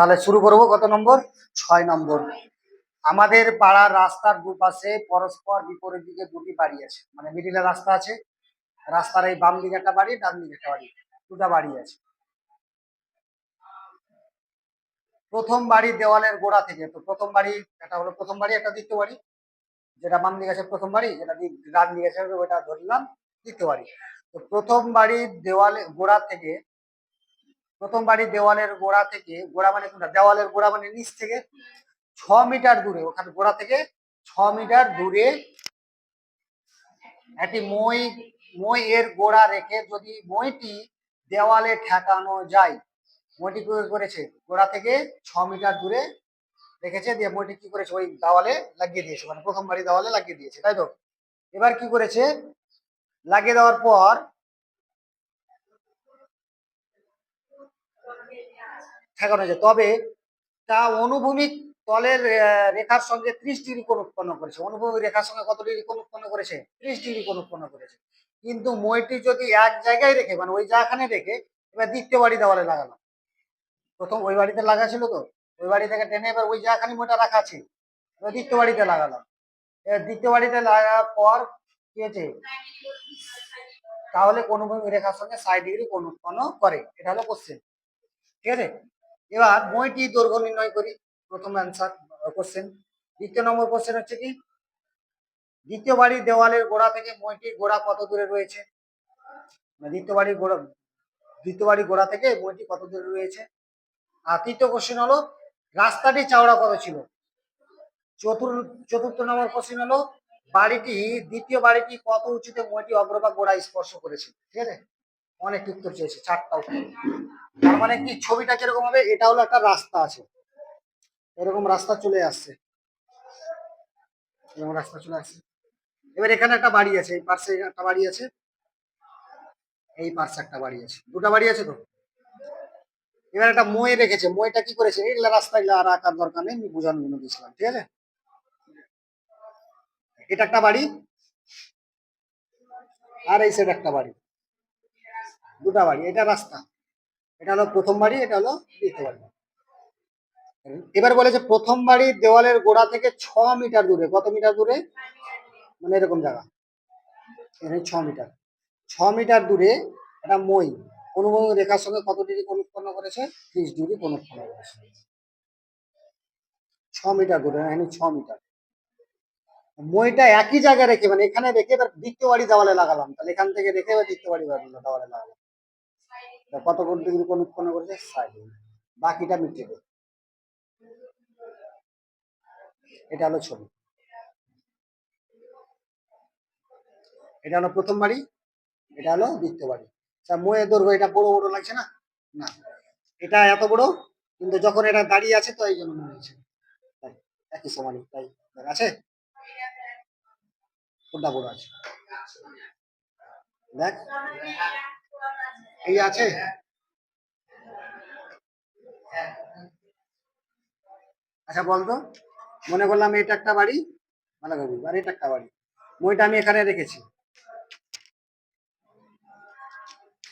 তাহলে শুরু করব, কত নম্বর? ছয় নম্বর। আমাদের পাড়ার রাস্তার দুপাশে পরস্পর বিপরীত দিকে দুটি বাড়ি আছে। মানে মিডিলে রাস্তা আছে, রাস্তার এই বাম দিকে একটা বাড়ি, ডান দিকে একটা বাড়ি। দুটা বাড়ি আছে। প্রথম বাড়ির দেওয়ালের গোড়া থেকে, তো প্রথম বাড়ি একটা হলো প্রথম বাড়ি, একটা দ্বিতীয় বাড়ি। যেটা বাম দিকে আছে প্রথম বাড়ি, যেটা ডান দিকে আছে, ওটা ধরলাম, দ্বিতীয় বাড়ি। তো প্রথম বাড়ির দেওয়ালে, গোড়া থেকে প্রথম বাড়ির দেওয়ালের গোড়া থেকে, গোড়া মানে কোনটা? দেওয়ালের গোড়া মানে নিচ থেকে ছ মিটার দূরে, ওখানে গোড়া থেকে ছ মিটার দূরে একটি মই মই এর গোড়া রেখে যদি মইটি দেওয়ালে ঠেকানো যায়, মইটি কি করেছে? গোড়া থেকে ছ মিটার দূরে রেখেছে, দিয়ে মইটি কি করেছে? ওই দেওয়ালে লাগিয়ে দিয়েছে মানে প্রথম বাড়ি দেওয়ালে লাগিয়ে দিয়েছে, তাই তো? এবার কি করেছে? লাগিয়ে দেওয়ার পর ঠেকানো যায় তবে তা অনুভূমিক তলের রেখার সঙ্গে ত্রিশ ডিগ্রি কোণ উৎপন্ন করেছে। অনুভূমিক রেখার সঙ্গে কত ডিগ্রি কোণ উৎপন্ন করেছে? ত্রিশ ডিগ্রি কোণ উৎপন্ন করেছে। কিন্তু মইটি যদি এক জায়গায় রেখে মানে ওই জায়গাখানে রেখে এবার দ্বিতীয় বাড়ি দেওয়ালে লাগালাম প্রথম ওই বাড়িতে লাগা ছিল তো? ওই বাড়ি থেকে টেনে এবার ওই জায়গাখানে মোটা রাখা আছে। এবার দ্বিতীয় বাড়িতে লাগালাম এবার দ্বিতীয় বাড়িতে লাগার পর কি হয়েছে? তাহলে কোন রেখার সঙ্গে ষাট ডিগ্রি কোণ উৎপন্ন করে। এটা হলো কোশ্চেন ঠিক আছে? এবার মইটি দৈর্ঘ্য নির্ণয় করি। প্রথম অ্যান্সার কোশ্চেন দ্বিতীয় নম্বর কোশ্চেন হচ্ছে কি? দ্বিতীয় বাড়ির দেওয়ালের গোড়া থেকে মইটির গোড়া কত দূরে রয়েছে? মানে দ্বিতীয় বাড়ির গোড়া, দ্বিতীয় বাড়ির গোড়া থেকে মইটি কত দূরে রয়েছে? আর তৃতীয় কোশ্চেন হলো, রাস্তাটি চওড়া কত ছিল? চতুর, চতুর্থ নম্বর কোশ্চেন হলো, বাড়িটি, দ্বিতীয় বাড়িটি কত উঁচুতে মইটি অগ্রভাগ গোড়া স্পর্শ করেছে ঠিক আছে? অনেক উত্তর চেয়েছে, চারটা উত্তর। তার মানে কি ছবিটা কীরকম হবে? এটা হলো একটা রাস্তা আছে। এরকম রাস্তা চলে আসছে। এরকম রাস্তা চলে আসছে। এবার এখানে একটা বাড়ি আছে, এই পাশে একটা বাড়ি আছে। এই পাশে একটা বাড়ি আছে। দুটা বাড়ি আছে তো? এবার একটা মই রেখেছে। মইটা কি করেছে? এগুলা রাস্তা আর আঁকার দরকার নেই, আমি বোঝানোর জন্য দিয়েছিলাম, ঠিক আছে? এটা একটা বাড়ি। আর এই সাইড একটা বাড়ি। দুটা বাড়ি, এটা রাস্তা। এটা হলো প্রথম বাড়ি, এটা হলো দ্বিতীয় বাড়ি। এবার বলেছে প্রথম বাড়ির দেওয়ালের গোড়া থেকে ছ মিটার দূরে। কত মিটার দূরে? মানে এরকম জায়গা। এখানে ছ মিটার। ছ মিটার দূরে একটা মই। অনুভূমিক রেখার সঙ্গে কত ডিগ্রি কোণ উৎপন্ন করেছে? ত্রিশ ডিগ্রি কোণ উৎপন্ন করেছে। ছ মিটার দূরে, এখানে ছ মিটার। মইটা একই জায়গায় রেখে মানে এখানে রেখে এবার দ্বিতীয় বাড়ি দেওয়ালে লাগালাম। তাহলে এখান থেকে রেখে এবার দ্বিতীয় বাড়ি দেওয়ালে লাগালাম। কত ডিগ্রি কোণ উৎপন্ন করেছে? ষাট। ডিগ্রি। বাকিটা দেবে এটা হলো ছবি। এটা হলো প্রথম বাড়ি, এটা হলো দ্বিতীয় বাড়ি। ময়ের দৈর্ঘ্য এটা বড় বড় লাগছে না? না। এটা এত বড়, কিন্তু যখন এটা দাঁড়িয়ে আছে, তো এই জন্য মনে হচ্ছে। তাই, একই সমানই তাই। আছে? কোনটা বড় আছে? দেখ। এই আছে? আচ্ছা বলতো? মনে করলাম এটা একটা বাড়ি। করে আর এটা একটা বাড়ি। মইটা আমি এখানে রেখেছি।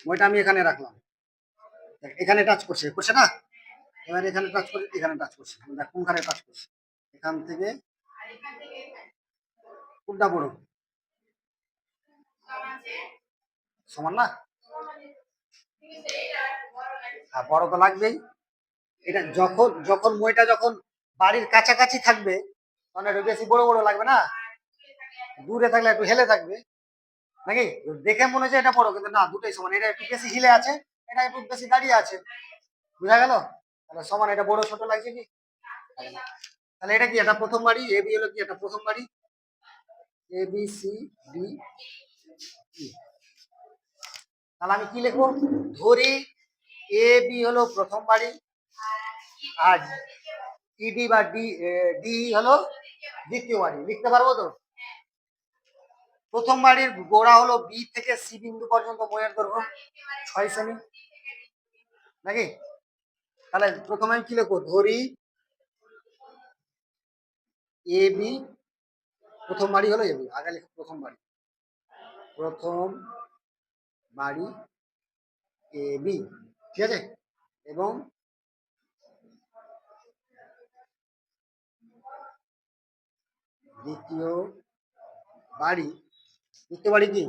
মইটা আমি এখানে রাখলাম। এখানে টাচ করছে। করছে না? এবার এখানে টাচ করে এখানে টাচ করছে। দেখ, কোনখানে টাচ করছে? এখান থেকে কোনটা বড় সমান না? হ্যাঁ বড় তো লাগবেই। এটা যখন যখন মইটা যখন বাড়ির কাছাকাছি থাকবে মানে বেশি বড় বড় লাগবে না? দূরে থাকলে একটু হেলে থাকবে। নাকি? দেখে মনে হচ্ছে এটা বড়, কিন্তু না, দুটোই সমান। এটা একটু বেশি হিলে আছে, এটা একটু বেশি দাঁড়িয়ে আছে। বুঝা গেল? তাহলে সমান, এটা বড় ছোট লাগছে কি? তাহলে এটা কি, এটা প্রথম বাড়ি? এ বি হলো কি, এটা প্রথম বাড়ি? A B C D E. তাহলে আমি কি লিখব? ধরি এ বি হলো প্রথম বাড়ি আর ইডি বা ডি ডি হলো দ্বিতীয় বাড়ি। লিখতে পারব তো? প্রথম বাড়ির গোড়া হলো বি থেকে সি বিন্দু পর্যন্ত বইয়ের দৈর্ঘ্য ছয় সেমি নাকি? তাহলে প্রথমে আমি কি লিখব? ধরি এ বি প্রথম বাড়ি হলো এ বি আগে লিখো প্রথম বাড়ি। প্রথম বাড়ি এ বি ঠিক আছে? এবং দ্বিতীয় বাড়ি দ্বিতীয় বাড়ি কি?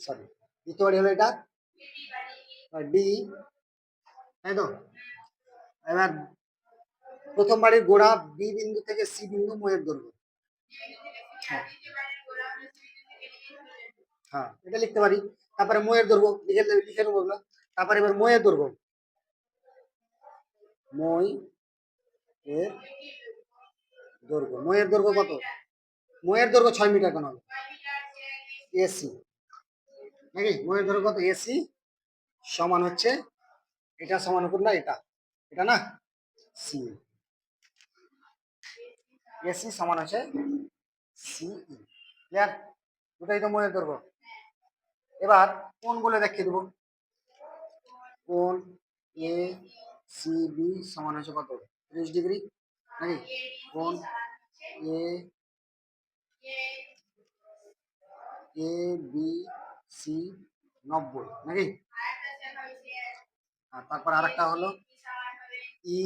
সরি দ্বিতীয় বাড়ি হলো এটা? ডি তাই তো? এবার প্রথম বাড়ির গোড়া বি বিন্দু থেকে সি বিন্দু ময়ের দৈর্ঘ্য। হ্যাঁ এটা লিখতে পারি। তারপরে ময়ের দৈর্ঘ্য লিখে লিখে নেব তারপরে এবার ময়ের দৈর্ঘ্য মই এর দৈর্ঘ্য ময়ের দৈর্ঘ্য কত? ময়ের দৈর্ঘ্য ছয় মিটার কেন হবে। এসি নাকি? ময়ের দৈর্ঘ্য কত? এসি সমান হচ্ছে এটা সমান না এটা। এটা না? সি এসি সমান হচ্ছে সি ক্লিয়ার? দুটাই তো মনে দৈর্ঘ্য এবার কোন বলে দেখিয়ে দেবো? কোন এ সি বি সমান হচ্ছে কত? ত্রিশ ডিগ্রি? নাকি? কোন এ এ বি সি নব্বই, নাকি? আর তারপর আরেকটা হলো ই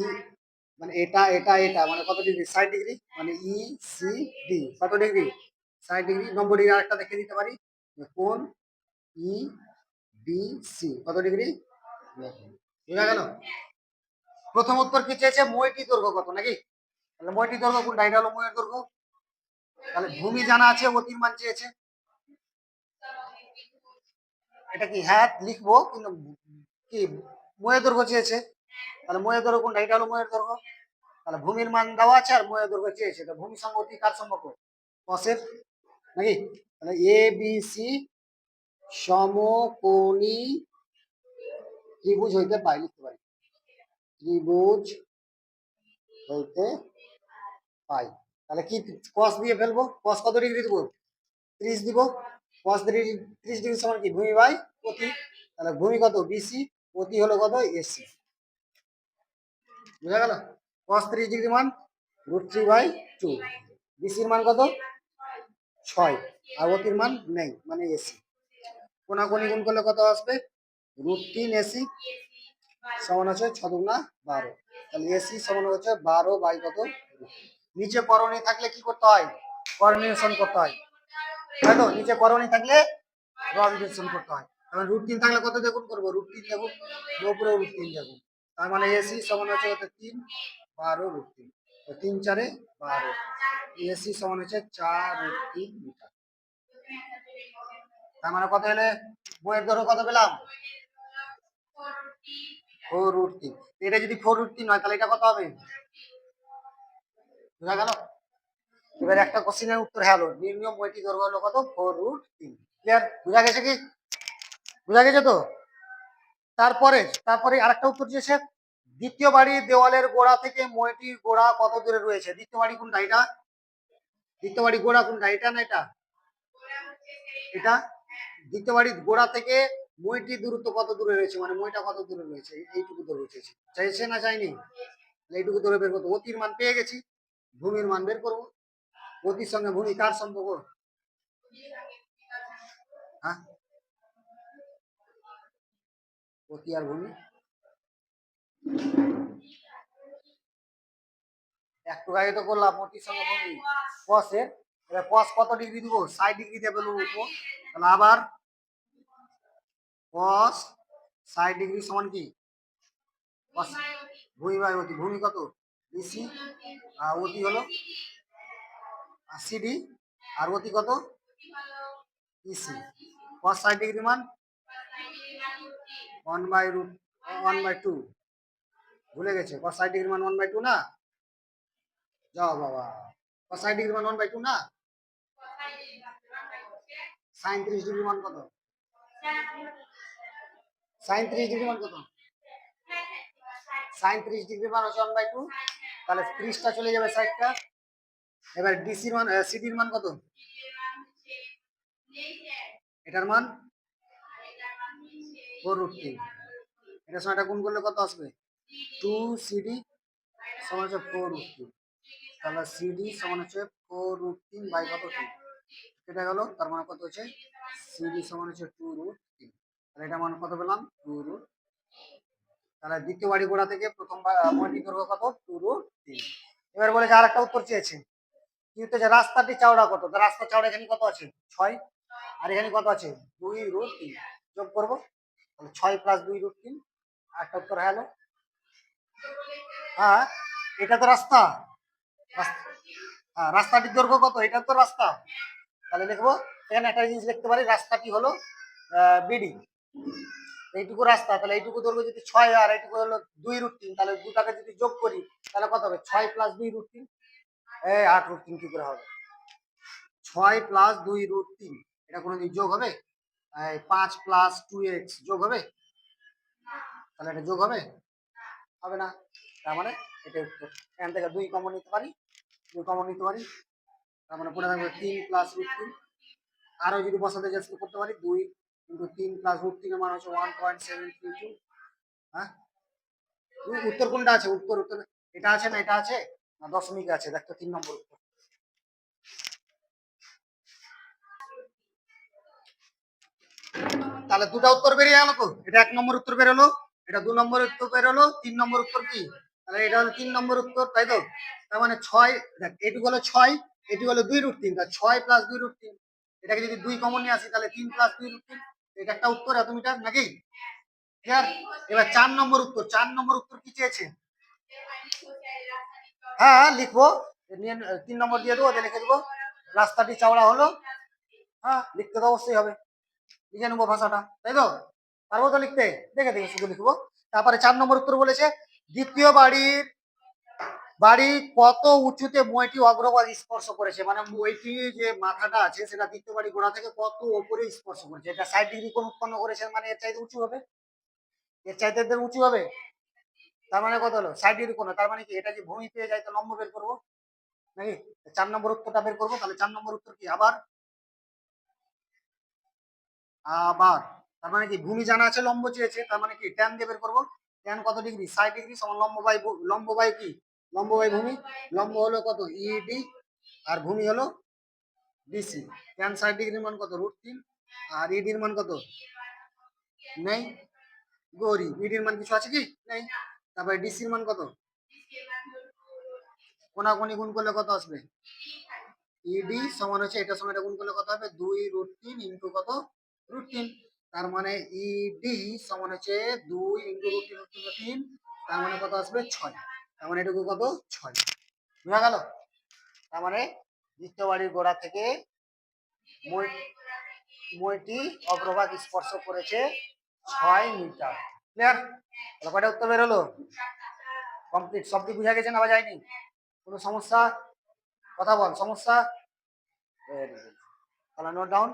মানে এটা এটা এটা মানে কত ডিগ্রি? ষাট ডিগ্রি? মানে ই সি ডি কত ডিগ্রি? ষাট ডিগ্রি নব্বই ডিগ্রি আরেকটা দেখে দিতে পারি। কোন? ই বি সি কত ডিগ্রি? বোঝা গেল? প্রথম উত্তর কি চেয়েছে? মইটি দৈর্ঘ্য কত, নাকি? তাহলে মইটি দৈর্ঘ্য কোনটা এটা হলো ময়ের দৈর্ঘ্য তাহলে ভূমি জানা আছে অতির মান চেয়েছে। এটা কি হ্যাঁ লিখব, কিন্তু কি ময়ের দৈর্ঘ্য চেয়েছে? তাহলে ময়ের দৈর্ঘ্য কোনটা এটা হলো ময়ের দৈর্ঘ্য তাহলে ভূমির মান দেওয়া আছে আর ময়ের দৈর্ঘ্য চেয়েছে। তো ভূমি সঙ্গে অতি কার সম্পর্ক? কসের নাকি? তাহলে এ বি সি সমকোণী ত্রিভুজ হইতে পাই, লিখতে পারি। ত্রিভুজ হইতে পাই। তাহলে কি কস দিয়ে ফেলব? কস কত ডিগ্রি দেবো? ত্রিশ দিব। কস ত্রিশ ডিগ্রি সমান কি? ভূমি বাই অতি তাহলে ভূমি কত? বিসি অতি হলো কত? এসি বুঝা গেল? কস ত্রিশ ডিগ্রি মান রুট থ্রি বাই টু বিসির মান কত? ছয়। আর অতির মান নেই মানে এসি কোনাকুনি গুণ করলে কত আসবে? রুট তিন এসি সমান আছে ছ দুগুণা বারো। তাহলে এসি সমান হচ্ছে বারো বাই কত? নিচে করণী থাকলে কি করতে হয়? করণীয়সন করতে হয়। তাই তো? নিচে করণী থাকলে রবিনেশন করতে হয়। কারণ রুট তিন থাকলে কত দেখুন করব? রুট তিন দেখুন। উপরে রুট তিন দেখুন। তার মানে এসি সমান হচ্ছে কত? তিন। বারো রুট তিন। তো তিন চারে বারো। এসি সমান হচ্ছে চার রুট তিন মিটার। তার মানে কত হলে বইয়ের দৈর্ঘ্য কত পেলাম? ফোর রুট তিন। এটা যদি ফোর রুট তিন হয়, তাহলে এটা কত হবে? বোঝা গেল? এবার একটা কোশ্চেনের উত্তর হ্যাঁ হলো, নির্ণয় বইটি দৈর্ঘ্য হলো কত? ফোর রুট তিন। ক্লিয়ার? বোঝা গেছে কি? বোঝা গেছে তো? তারপরে তারপরে আরেকটা উত্তর দিয়েছে দ্বিতীয় বাড়ির দেওয়ালের গোড়া থেকে মইটির গোড়া কত দূরে রয়েছে? দ্বিতীয় বাড়ি কোনটা? এটা দ্বিতীয় বাড়ি গোড়া কোনটা? এটা না এটা? এটা? দ্বিতীয় বাড়ির গোড়া থেকে মইটির দূরত্ব কত দূরে রয়েছে? মানে মইটা কত দূরে রয়েছে? এইটুকু দূরে রয়েছে। চাইছে না চাইনি? এইটুকু দূরে বের করতে অতির মান পেয়ে গেছি। ভূমির মান বের করব। অতির সঙ্গে ভূমি কার সম্পর্ক? হ্যাঁ? অতি আর ভূমি? একটু আগে তো করলাম অতির সঙ্গে ভূমি কসের এবার কস কত ডিগ্রি দিব? ষাট ডিগ্রি বেলুন তাহলে আবার কস ষাট ডিগ্রি সমান কি? ভূমি বাই অতি ভূমি কত? বিসি আর অতি হলো? সিডি আর অতি কত? ইসি কস ষাট ডিগ্রি মান? One by root one by two ভুলে গেছে কস ষাট ডিগ্রি মান ওয়ান বাই টু না? যাও বাবা। কস ডিগ্রি মান ওয়ান বাই টু না? সাইন ডিগ্রি মান কত? সাইন ডিগ্রি মান কত? সাইন ডিগ্রি মান হচ্ছে ওয়ান বাই টু তাহলে ত্রিশটা চলে যাবে সাইডটা এবার ডিসির মান সিডির মান কত? এটার মান ফোর রুট তিন এটার সঙ্গে এটা গুণ করলে কত আসবে? টু সিডি সমান হচ্ছে ফোর রুট তিন তাহলে সিডি সমান হচ্ছে ফোর রুট তিন বাই কত টু কেটে গেল, তার মানে কত হচ্ছে? সিডি সমান হচ্ছে টু রুট তিন তাহলে এটা মান কত পেলাম? টু রুট তাহলে দ্বিতীয় বাড়ি গোড়া থেকে প্রথম বা- মইটি দৈর্ঘ্য কত? টু রুট তিন এবার বলেছে আর একটা উত্তর চেয়েছে। কি যে রাস্তাটি চওড়া কত? রাস্তা চওড়া এখানে কত আছে? ছয়। আর এখানে কত আছে? দুই রুট তিন যোগ করব। তাহলে ছয় প্লাস দুই রুট তিন একটা উত্তর হ্যালো হ্যাঁ এটা তো রাস্তা। রাস্তাটির দৈর্ঘ্য কত? এটা তো রাস্তা। তাহলে লিখব এখানে একটা জিনিস লিখতে পারি, রাস্তাটি হলো বিডি। এইটুকু রাস্তা, তাহলে এইটুকু দৈর্ঘ্য যদি ছয় আর এইটুকু হলো দুই রুট তিন, তাহলে দুটাকে যদি যোগ করি, তাহলে কত হবে? ছয় প্লাস দুই রুট তিন। আট রুট তিন কি করে হবে? ছয় প্লাস দুই রুট তিন, এটা কোনো দিন যোগ হবে? পাঁচ প্লাস টু এক্স যোগ হবে? তাহলে এটা যোগ হবে? হবে না। তার মানে এটা উত্তর। এখান থেকে দুই কমন নিতে পারি। কমন নিতে পারি। তার মানে পড়ে থাকবে তিন প্লাস রুট তিন। আরও যদি বসাতে চেষ্টা করতে পারি দুই ইন্টু তিন প্লাস রুট তিনের মান হচ্ছে one point seven three two হ্যাঁ? উত্তর কোনটা আছে? উত্তর উত্তর। এটা আছে না, এটা আছে? না, দশমিক আছে। দেখতো তিন নম্বর উত্তর। তাহলে দুটা উত্তর বেরিয়ে গেল তো? এটা এক নম্বর উত্তর বেরোলো। এটা দু নম্বর উত্তর বেরোলো। তিন নম্বর উত্তর কি? তাহলে এটা হলো তিন নম্বর উত্তর, তাই তো? তার মানে ছয়, দেখ, এটুকু হলো ছয়, এটুকু হলো দুই রুট তিন, তা ছয় প্লাস দুই রুট তিন, এটাকে যদি দুই কমন নিয়ে আসি, তাহলে তিন প্লাস দুই রুট তিন এটা একটা উত্তর, এত মিটার, নাকি? ক্লিয়ার এবার চার নম্বর উত্তর, চার নম্বর উত্তর কি চেয়েছে? হ্যাঁ লিখব, নিয়ে, তিন নম্বর দিয়ে দেবো লিখে দেবো, রাস্তাটি চওড়া হলো হ্যাঁ লিখতে তো অবশ্যই হবে, লিখে নেব ভাষাটা, তাই তো? পারব তো লিখতে? দেখে দেখে শুধু লিখব। তারপরে চার নম্বর উত্তর বলেছে দ্বিতীয় বাড়ির বাড়ি কত উঁচুতে মইটি অগ্রভাগ স্পর্শ করেছে? মানে মইটি যে মাথাটা আছে, সেটা দ্বিতীয় বাড়ি গোড়া থেকে কত ওপরে স্পর্শ করেছে? এটা ষাট ডিগ্রি কোণ উৎপন্ন করেছে মানে এর চাইতে উঁচু হবে? এর চাইতে উঁচু হবে? তার মানে কত হলো? ষাট ডিগ্রি কোণ তার মানে কি? এটা যে ভূমি পেয়ে যায়, তো লম্ব বের করব? নাকি? চার নম্বর উত্তরটা বের করব? তাহলে চার নম্বর উত্তর কি? আবার? আবার। তার মানে কি? ভূমি জানা আছে, লম্ব চেয়েছে, তার মানে কি? ট্যান দিয়ে বের করব? ট্যান কত ডিগ্রি? ষাট ডিগ্রি সমান লম্ব বাই কি? লম্ব বাই ভূমি। লম্ব হলো কত? ইডি আর ভূমি হলো ডিসি ট্যান ষাট ডিগ্রির মান কত? রুট তিন। আর ইডির মান কত? নেই। গৌরী ইডির মান কিছু আছে কি? নেই। তারপরে ডিসির মান কত? কোনাকুনি গুণ করলে কত আসবে? ইডি সমান হচ্ছে, এটা সমান এটা গুণ করলে কত হবে? দুই রুট তিন ইন্টু কত? রুট তিন। তার মানে ইডি সমান হচ্ছে দুই ইন্টু রুট তিন তিন তিন, তার মানে কত আসবে ছয়। তার মানে এটুকু কত? ছয়। বোঝা গেল? তার মানে দ্বিতীয় বাড়ির গোড়া থেকে মই মইটি অগ্রভাগ স্পর্শ করেছে ছয় মিটার। ক্লিয়ার তাহলে কয়টা উত্তর বেরোলো কমপ্লিট সবটি বুঝা গেছে না যায়নি কোনো সমস্যা? কথা বল, সমস্যা? তাহলে নোট ডাউন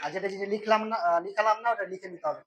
আর যেটা যেটা লিখলাম না লিখালাম না ওটা লিখে নিতে হবে।